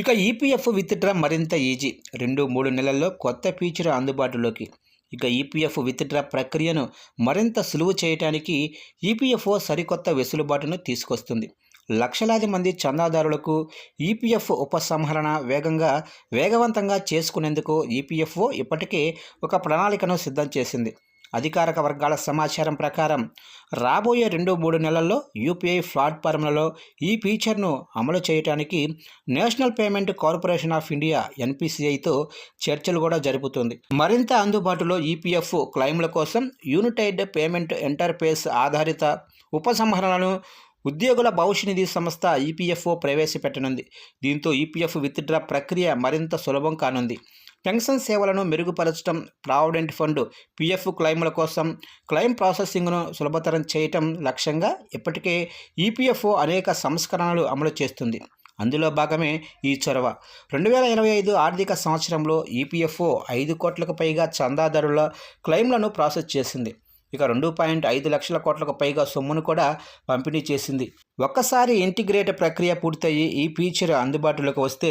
ఇక EPF withdraw మరింత easy. రెండు మూడు నెలల్లో కొత్త ఫీచర్ అందుబాటులోకి. ఇక ఈపీఎఫ్ విత్డ్రా ప్రక్రియను మరింత సులువు చేయడానికి ఈపీఎఫ్ఓ సరికొత్త వెసులుబాటును తీసుకొస్తుంది. లక్షలాది మంది చందాదారులకు ఈపీఎఫ్ ఉపసంహరణ వేగంగా వేగవంతంగా చేసుకునేందుకు ఈపీఎఫ్ఓ ఇప్పటికే ఒక ప్రణాళికను సిద్ధం చేసింది. అధికారిక వర్గాల సమాచారం ప్రకారం రాబోయే రెండు మూడు నెలల్లో యూపీఐ ప్లాట్ఫామ్లలో ఈ ఫీచర్ను అమలు చేయడానికి national payment corporation of India ఎన్పిసిఐతో చర్చలు కూడా జరుపుతుంది. మరింత అందుబాటులో ఈపీఎఫ్ క్లెయిమ్ల కోసం యూనిటైడ్ పేమెంట్ ఇంటర్ఫేస్ ఆధారిత ఉపసంహరణను ఉద్యోగుల భవిష్య నిధి సంస్థ ఈపీఎఫ్ఓ ప్రవేశపెట్టనుంది. దీంతో ఈపీఎఫ్ విత్డ్రా ప్రక్రియ మరింత సులభం కానుంది. పెన్షన్ సేవలను మెరుగుపరచడం ప్రావిడెంట్ ఫండ్ పీఎఫ్ క్లెయిమ్ల కోసం క్లెయిమ్ ప్రాసెసింగ్ను సులభతరం చేయటం లక్ష్యంగా ఇప్పటికే ఈపీఎఫ్ఓ అనేక సంస్కరణలు అమలు చేస్తుంది. అందులో భాగమే ఈ చొరవ. రెండు వేల ఇరవై ఐదు ఆర్థిక సంవత్సరంలో ఈపీఎఫ్ఓ ఐదు కోట్లకు పైగా చందాదారుల క్లెయిమ్లను ప్రాసెస్ చేసింది. ఇక రెండు పాయింట్ ఐదు లక్షల కోట్లకు పైగా సొమ్మును కూడా పంపిణీ చేసింది. ఒక్కసారి ఇంటిగ్రేట్ ప్రక్రియ పూర్తయి ఈ ఫీచర్ అందుబాటులోకి వస్తే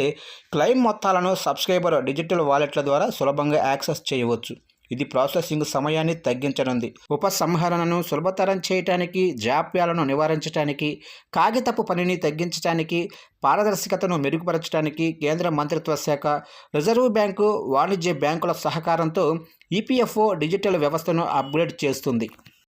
క్లెయిమ్ మొత్తాలను సబ్స్క్రైబర్ డిజిటల్ వాలెట్ల ద్వారా సులభంగా యాక్సెస్ చేయవచ్చు. ఇది ప్రాసెసింగ్ సమయాన్ని తగ్గించనుంది. ఉపసంహరణను సులభతరం చేయటానికి జాప్యాలను నివారించడానికి కాగితపు పనిని తగ్గించడానికి పారదర్శకతను మెరుగుపరచడానికి కేంద్ర మంత్రిత్వ శాఖ రిజర్వ్ బ్యాంకు వాణిజ్య బ్యాంకుల సహకారంతో ఈపీఎఫ్ఓ డిజిటల్ వ్యవస్థను అప్గ్రేడ్ చేస్తుంది.